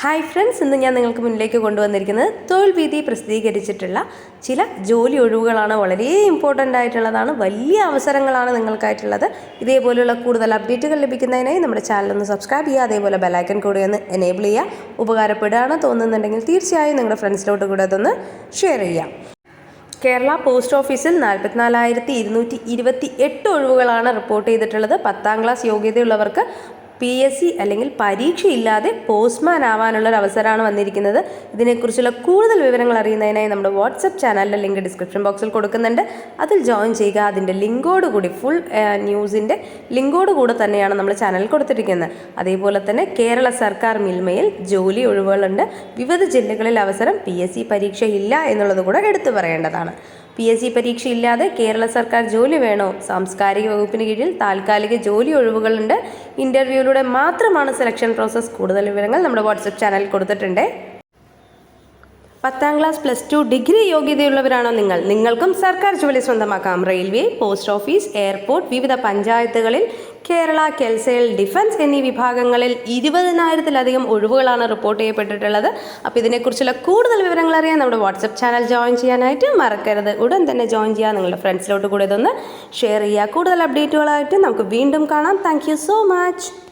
Hi friends ഇന്ന് ഞാൻ നിങ്ങൾക്ക് മുന്നിലേക്ക് കൊണ്ടുവന്നിരിക്കുന്നത് തൊഴിൽ വീതി പ്രസിദ്ധീകരിച്ചിട്ടുള്ള ചില ജോലി ഒഴിവുകളാണ്. വളരെ ഇമ്പോർട്ടന്റ് ആയിട്ടുള്ളതാണ്. വലിയ അവസരങ്ങളാണ് നിങ്ങൾക്കായിട്ടുള്ളത്. ഇതേപോലെയുള്ള കൂടുതൽ അപ്ഡേറ്റുകൾ ലഭിക്കുന്നതിനായി നമ്മുടെ ചാനൽ ഒന്ന് സബ്സ്ക്രൈബ് ചെയ്യുക അതേപോലെ ബെലൈക്കൻ കൂടി ഒന്ന് എനേബിൾ ചെയ്യുക. ഉപകാരപ്പെടുകയാണ് തോന്നുന്നുണ്ടെങ്കിൽ തീർച്ചയായും നിങ്ങളുടെ ഫ്രണ്ട്സിലോട്ട് കൂടെ അതൊന്ന് ഷെയർ ചെയ്യാം കേരള പോസ്റ്റ് ഓഫീസിൽ നാൽപ്പത്തിനാലായിരത്തി ഇരുന്നൂറ്റി ഇരുപത്തി എട്ട് ഒഴിവുകളാണ് റിപ്പോർട്ട് ചെയ്തിട്ടുള്ളത്. പത്താം ക്ലാസ് യോഗ്യതയുള്ളവർക്ക് പി എസ് സി അല്ലെങ്കിൽ പരീക്ഷയില്ലാതെ പോസ്റ്റ്മാൻ ആവാനുള്ള ഒരു അവസരമാണ് വന്നിരിക്കുന്നത്. ഇതിനെക്കുറിച്ചുള്ള കൂടുതൽ വിവരങ്ങൾ അറിയുന്നതിനായി നമ്മുടെ വാട്സപ്പ് ചാനലിന്റെ ലിങ്ക് ഡിസ്ക്രിപ്ഷൻ ബോക്സിൽ കൊടുക്കുന്നുണ്ട്. അതിൽ ജോയിൻ ചെയ്യുക. അതിന്റെ ലിങ്കോട് കൂടി ഫുൾ ന്യൂസിന്റെ ലിങ്കോട് കൂടെ തന്നെയാണ് നമ്മൾ ചാനൽ കൊടുത്തിരിക്കുന്നത്. അതേപോലെ തന്നെ കേരള സർക്കാർ മിൽമയിൽ ജോലി ഒഴിവുകളുണ്ട്. വിവിധ ജില്ലകളിൽ അവസരം പി എസ് സി പരീക്ഷയില്ല എന്നുള്ളത് കൂടെ എടുത്തു പറയേണ്ടതാണ്. പി എസ് സി പരീക്ഷ ഇല്ലാതെ കേരള സർക്കാർ ജോലി വേണോ? സാംസ്കാരിക വകുപ്പിന് കീഴിൽ താൽക്കാലിക ജോലി ഒഴിവുകളുണ്ട്. ഇന്റർവ്യൂവിലൂടെ മാത്രമാണ് സെലക്ഷൻ പ്രോസസ്സ് കൂടുതൽ വിവരങ്ങൾ നമ്മുടെ വാട്സപ്പ് ചാനലിൽ കൊടുത്തിട്ടുണ്ട്. പത്താം ക്ലാസ് പ്ലസ് ടു ഡിഗ്രി യോഗ്യതയുള്ളവരാണോ നിങ്ങൾ? നിങ്ങൾക്കും സർക്കാർ ജോലി സ്വന്തമാക്കാം. റെയിൽവേ പോസ്റ്റ് ഓഫീസ് എയർപോർട്ട് വിവിധ പഞ്ചായത്തുകളിൽ കേരള കെൽസയിൽ ഡിഫൻസ് എന്നീ വിഭാഗങ്ങളിൽ ഇരുപതിനായിരത്തിലധികം ഒഴിവുകളാണ് റിപ്പോർട്ട് ചെയ്യപ്പെട്ടിട്ടുള്ളത്. അപ്പോൾ ഇതിനെക്കുറിച്ചുള്ള കൂടുതൽ വിവരങ്ങൾ അറിയാൻ നമ്മുടെ വാട്സപ്പ് ചാനൽ ജോയിൻ ചെയ്യാനായിട്ട് മറക്കരുത്. ഉടൻ തന്നെ ജോയിൻ ചെയ്യുക നിങ്ങളുടെ ഫ്രണ്ട്സിലോട്ട് കൂടെ ഇതൊന്ന് ഷെയർ ചെയ്യുക. കൂടുതൽ അപ്ഡേറ്റുകളായിട്ട് നമുക്ക് വീണ്ടും കാണാം. Thank so much.